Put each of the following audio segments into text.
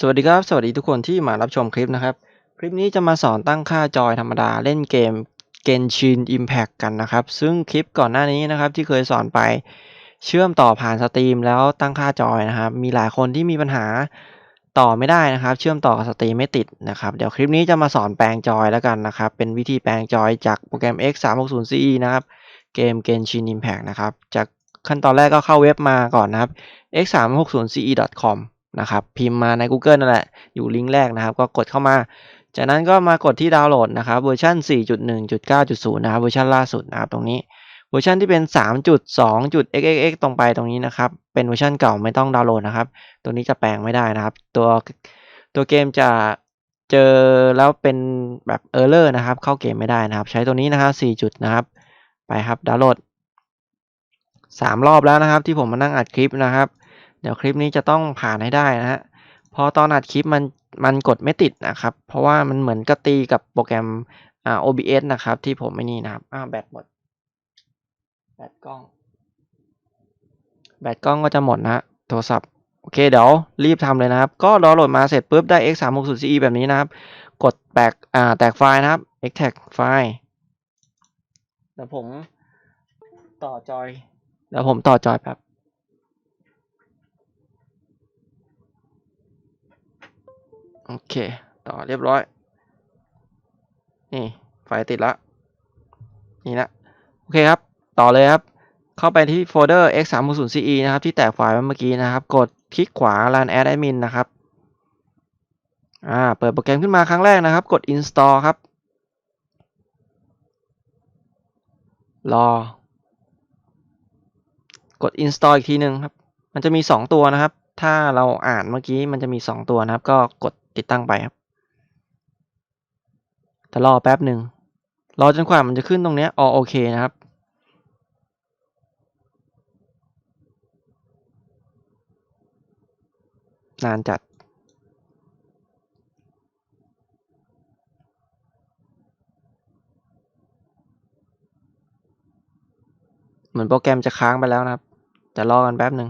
สวัสดีครับ สวัสดีทุกคนที่มารับชมคลิปนะครับ คลิปนี้จะมาสอนตั้งค่าจอยธรรมดาเล่นเกม Genshin Impact กันนะครับ ซึ่งคลิปก่อนหน้านี้นะครับที่เคยสอนไปเชื่อมต่อผ่านสตรีมแล้วตั้งค่าจอยนะครับ มีหลายคนที่มีปัญหาต่อไม่ได้นะครับ เชื่อมต่อกับสตรีมไม่ติดนะครับ เดี๋ยวคลิปนี้จะมาสอนแปลงจอยแล้วกันนะครับ เป็นวิธีแปลงจอยจากโปรแกรม X 3 6 0 CE นะครับ เกม Genshin Impact นะครับ จากขั้นตอนแรกก็เข้าเว็บมาก่อนนะครับ x 3 6 0 ce com นะครับพิมพ์มาใน Google นั่นแหละอยู่ลิงก์แรกนะครับ ก็กดเข้ามา จากนั้นก็มากดที่ดาวน์โหลดนะครับเวอร์ชัน4.1.9.0 นะครับเวอร์ชันล่าสุดนะครับตรงนี้เวอร์ชันที่เป็น 3.2.xxx ตรงไปตรงนี้นะครับเป็นเวอร์ชันเก่าไม่ต้องดาวน์โหลดนะครับ ตัวนี้จะแปลงไม่ได้นะครับ ตัวตัวเกมจะเจอแล้วเป็นแบบเออร์เลอร์นะครับ เข้าเกมไม่ได้นะครับ ใช้ตัวนี้นะครับ4จุดนะครับไปครับดาวน์โหลดสามรอบแล้วนะครับที่ผมมานั่งอัดคลิปนะครับ เดี๋ยวคลิปนี้จะต้องผ่านให้ได้นะฮะพอตอนอัดคลิปมันมันกดไม่ติดนะครับ เพราะว่ามันเหมือนกระตีกับโปรแกรมอ่า OBS นะครับ ที่ผมไม่นี่นะครับอ้าวแบตหมด แบตกล้อง แบตกล้องก็จะหมดนะโทรศัพท์โอเคเดี๋ยวรีบทำเลยนะครับ ก็ดาวน์โหลดมาเสร็จปุ๊บได้ x 3 6 0 ce แบบนี้นะครับ กดแตกอ่าแตกไฟล์นะครับ extract ไฟล์เดี๋ยวผมต่อจอยเดี๋ยวผมต่อจอยแป๊บ โอเค ต่อเรียบร้อย นี่ไฟติดละนี่นะโอเคครับ ต่อเลยครับ เข้าไปที่โฟลเดอร์ x 3 6 0 ce นะครับ ที่แตกไฟล์เมื่อกี้นะครับ กดคลิกขวา run as admin นะครับ อ่า เปิดโปรแกรมขึ้นมาครั้งแรกนะครับ กด install ครับ รอ กด install อีกทีหนึ่งครับ มันจะมี 2 ตัวนะครับ ถ้าเราอ่านเมื่อกี้มันจะมี 2 ตัวนะครับ ก็กด ติดตั้งไปครับจะรอแป๊บหนึ่งรอจนกว่ามันจะขึ้นตรงนี้ย all OK นะครับ นานจัด เหมือนโปรแกรมจะค้างไปแล้วนะครับ จะรอกันแป๊บหนึ่ง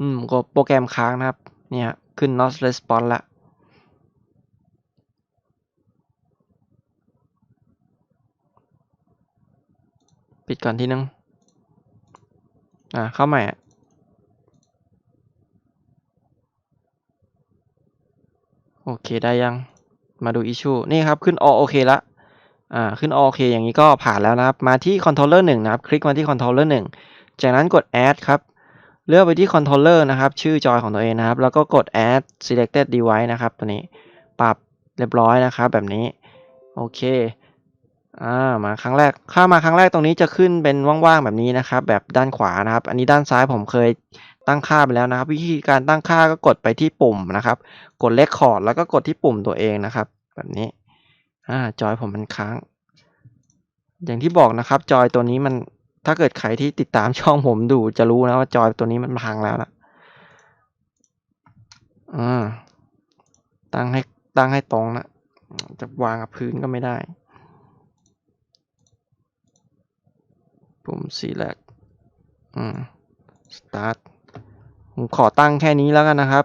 อืมก็โปรแกรมค้างนะครับ เนี่ยขึ้น not response ละปิดก่อนทีนึง อ่า เข้าใหม่อะโอเคได้ยัง มาดู issue นี่ครับ ขึ้น all โอเคละอ่า ขึ้น all โอเค อย่างนี้ก็ผ่านแล้วนะครับ มาที่ controller 1 นะครับ คลิกมาที่ controller 1 จากนั้นกด add ครับ เลือกไปที่ controller นะครับ ชื่อจอยของตัวเองนะครับ แล้วก็กด add selected device นะครับ ตัวนี้ปรับเรียบร้อยนะครับ แบบนี้ โอเคอ่ามาครั้งแรกข้ามาครั้งแรกตรงนี้จะขึ้นเป็นว่างๆแบบนี้นะครับ แบบด้านขวานะครับ อันนี้ด้านซ้ายผมเคยตั้งค่าไปแล้วนะครับ วิธีการตั้งค่าก็กดไปที่ปุ่มนะครับ กด record แล้วก็กดที่ปุ่มตัวเองนะครับ แบบนี้อ่าจอยผมมันค้าง อย่างที่บอกนะครับ จอยตัวนี้มัน ถ้าเกิดใครที่ติดตามช่องผมดูจะรู้นะว่าจอยตัวนี้มันพังแล้วนะอ่าตั้งให้ตั้งให้ตรงนะจะวางกับพื้นก็ไม่ได้ปุ่ม select อืม start ผมขอตั้งแค่นี้แล้วกันนะครับ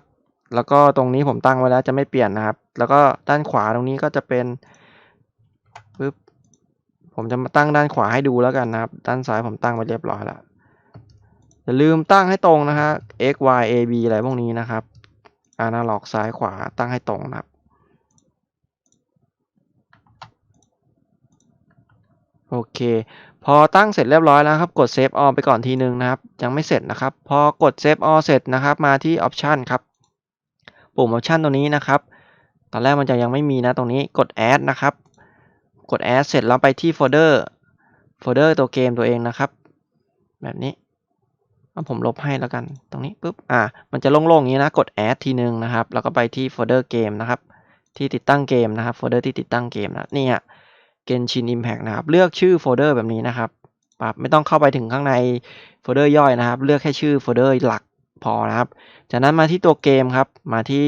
แล้วก็ตรงนี้ผมตั้งไว้แล้วจะไม่เปลี่ยนนะครับ แล้วก็ด้านขวาตรงนี้ก็จะเป็น ผมจะมาตั้งด้านขวาให้ดูแล้วกันนะครับ ด้านซ้ายผมตั้งไว้เรียบร้อยแล้วอย่าลืมตั้งให้ตรงนะฮะ x y a b อะไรพวกนี้นะครับอนาล็อกซ้ายขวาตั้งให้ตรงนะครับ โอเค พอตั้งเสร็จเรียบร้อยแล้วครับ กด Save All ไปก่อนทีนึงนะครับ ยังไม่เสร็จนะครับ พอกด Save All เสร็จนะครับ มาที่ Option ครับ ปุ่ม Option ตรงนี้นะครับ ตอนแรกมันจะยังไม่มีนะตรงนี้ กด Add นะครับ กด Add เสร็จแล้วไปที่โฟลเดอร์โฟลเดอร์ตัวเกมตัวเองนะครับ แบบนี้เอาผมลบให้แล้วกันตรงนี้ปุ๊บอ่ามันจะโล่งๆอย่างนี้นะกด Add ทีนึงนะครับ แล้วก็ไปที่โฟลเดอร์เกมนะครับ ที่ติดตั้งเกมนะครับโฟลเดอร์ที่ติดตั้งเกมนะนี่อะ Genshin Impact นะครับ เลือกชื่อโฟลเดอร์แบบนี้นะครับปรับไม่ต้องเข้าไปถึงข้างในโฟลเดอร์ย่อยนะครับ เลือกแค่ชื่อโฟลเดอร์หลักพอนะครับ จากนั้นมาที่ตัวเกมครับ มาที่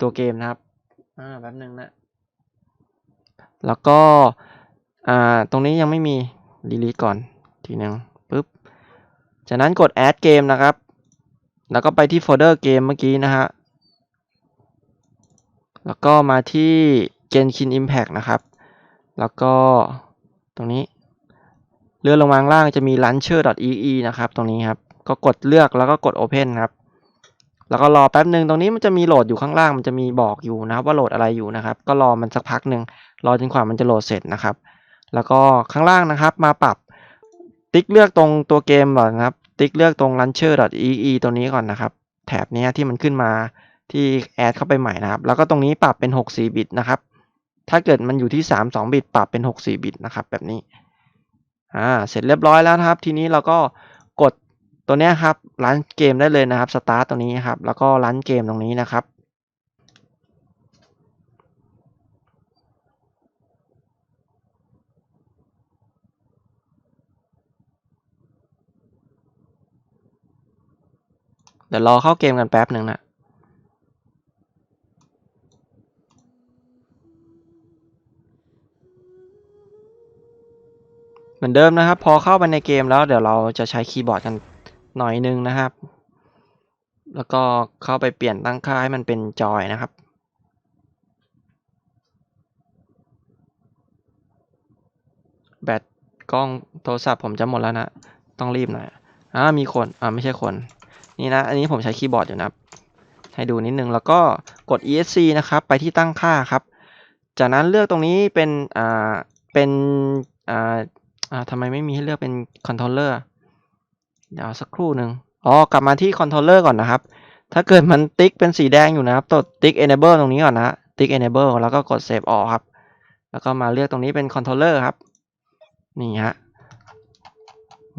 ตัวเกมนะครับ อ่าแป๊บนึงนะ แล้วก็อ่าตรงนี้ยังไม่มี delete ก่อนทีนึงปึ๊บจากนั้นกด add เกมนะครับ แล้วก็ไปที่โฟลเดอร์เกมเมื่อกี้นะฮะแล้วก็มาที่ Genshin Impact นะครับ แล้วก็ตรงนี้เลื่อนลงมาล่างจะมี launcher.ee นะครับ ตรงนี้ครับ ก็กดเลือกแล้วก็กด open ครับ แล้วก็รอแป๊บหนึ่งตรงนี้มันจะมีโหลดอยู่ข้างล่างมันจะมีบอกอยู่นะครับว่าโหลดอะไรอยู่นะครับ ก็รอมันสักพักหนึ่งรอจนกว่ามันจะโหลดเสร็จนะครับ แล้วก็ข้างล่างนะครับมาปรับ ติ๊กเลือกตรงตัวเกมก่อนนะครับ ติ๊กเลือกตรง launcher.ee ตัวนี้ก่อนนะครับ แถบนี้ที่มันขึ้นมาที่แอดเข้าไปใหม่นะครับ แล้วก็ตรงนี้ปรับเป็น 64 บิตนะครับ ถ้าเกิดมันอยู่ที่ 32 บิตปรับเป็น 64 บิตนะครับ แบบนี้ อ่า เสร็จเรียบร้อยแล้วนะครับ ทีนี้เราก็กด ตัวนี้ครับรันเกมได้เลยนะครับสตาร์ตตรงนี้ครับ แล้วก็รันเกมตรงนี้นะครับ เดี๋ยวรอเข้าเกมกันแป๊บหนึ่งนะเหมือนเดิมนะครับ พอเข้าไปในเกมแล้วเดี๋ยวเราจะใช้คีย์บอร์ดกัน หน่อยนึงนะครับ แล้วก็เข้าไปเปลี่ยนตั้งค่าให้มันเป็นจอยนะครับ แบตกล้องโทรศัพท์ผมจะหมดแล้วนะ ต้องรีบหน่อยอ่ามีคนอ่าไม่ใช่คน นี่นะ อันนี้ผมใช้คีย์บอร์ดอยู่นะครับ ให้ดูนิดนึง แล้วก็กด esc นะครับ ไปที่ตั้งค่าครับ จากนั้นเลือกตรงนี้เป็น อ่า เป็น อ่า อ่าทำไมไม่มีให้เลือกเป็นคอนโทรลเลอร์ เดี๋ยวสักครู่หนึ่งอ๋อกลับมาที่คอนโทรลเลอร์ก่อนนะครับ ถ้าเกิดมันติ๊กเป็นสีแดงอยู่นะครับกดติ๊ก enable ตรงนี้ก่อนนะติ๊ก enable แล้วก็กด save all ครับ แล้วก็มาเลือกตรงนี้เป็นคอนโทรลเลอร์ครับ นี่ฮะ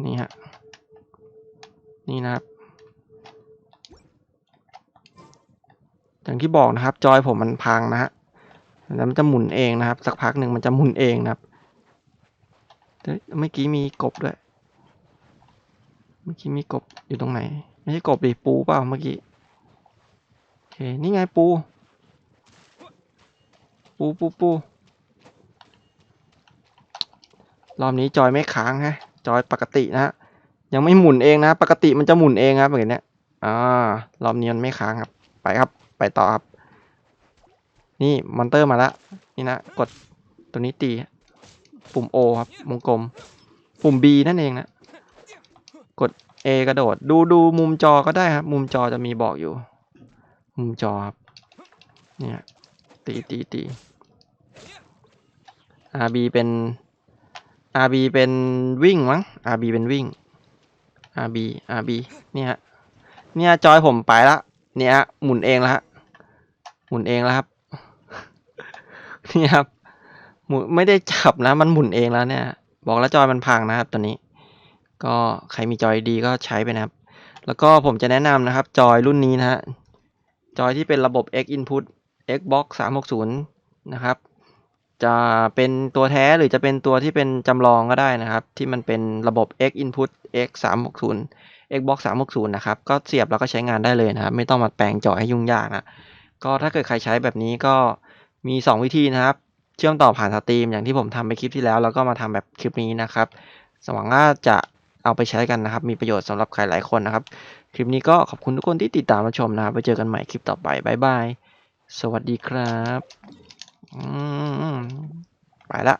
นี่ฮะ นี่นะครับ อย่างที่บอกนะครับ จอยผมมันพังนะฮะ แล้วมันจะหมุนเองนะครับ สักพักหนึ่งมันจะหมุนเองนะครับเฮ้ยเมื่อกี้มีกบด้วย เมื่อกี้มีกบอยู่ตรงไหน ไม่ใช่กบดิปูเปล่าเมื่อกี้โอเคนี่ไงปู ปูปูปูรอบนี้จอยไม่ค้างฮะ จอยปกตินะฮะยังไม่หมุนเองนะ ปกติมันจะหมุนเองครับแบบเนี้ยอ่ารอบนี้มันไม่ค้างครับ ไปครับ ไปต่อครับ นี่มอนเตอร์มาแล้วนี่นะกดตัวนี้ตี ปุ่ม O ครับวงกลม ปุ่ม B นั่นเองนะ A กระโดด ดูดูมุมจอก็ได้ครับ มุมจอจะมีบอกอยู่ มุมจอครับเนี่ยตีตีตี RB เป็น RB เป็นวิ่งมั้ง RB เป็นวิ่ง RB RB เนี่ยฮะเนี่ยจอยผมไปละเนี่ยหมุนเองแล้วฮะหมุนเองแล้วครับนี่ครับหมุนไม่ได้จับนะ มันหมุนเองแล้วเนี่ย บอกแล้วจอยมันพังนะครับตัวนี้ ก็ใครมีจอยดีก็ใช้ไปนะครับ แล้วก็ผมจะแนะนำนะครับจอยรุ่นนี้นะฮะจอยที่เป็นระบบ X Input Xbox 360 นะครับ จะเป็นตัวแท้หรือจะเป็นตัวที่เป็นจำลองก็ได้นะครับ ที่มันเป็นระบบ X Input X 360 Xbox 360 นะครับ ก็เสียบแล้วก็ใช้งานได้เลยนะครับ ไม่ต้องมาแปลงจอให้ยุ่งยากนะก็ถ้าเกิดใครใช้แบบนี้ก็มี 2 วิธีนะครับ เชื่อมต่อผ่านสตรีมอย่างที่ผมทำไปคลิปที่แล้ว แล้วก็มาทำแบบคลิปนี้นะครับหวังว่าจะ เอาไปใช้กันนะครับ มีประโยชน์สำหรับใครหลายคนนะครับ คลิปนี้ก็ขอบคุณทุกคนที่ติดตามรับชมนะครับ ไปเจอกันใหม่คลิปต่อไปบายบาย สวัสดีครับอืมไปละ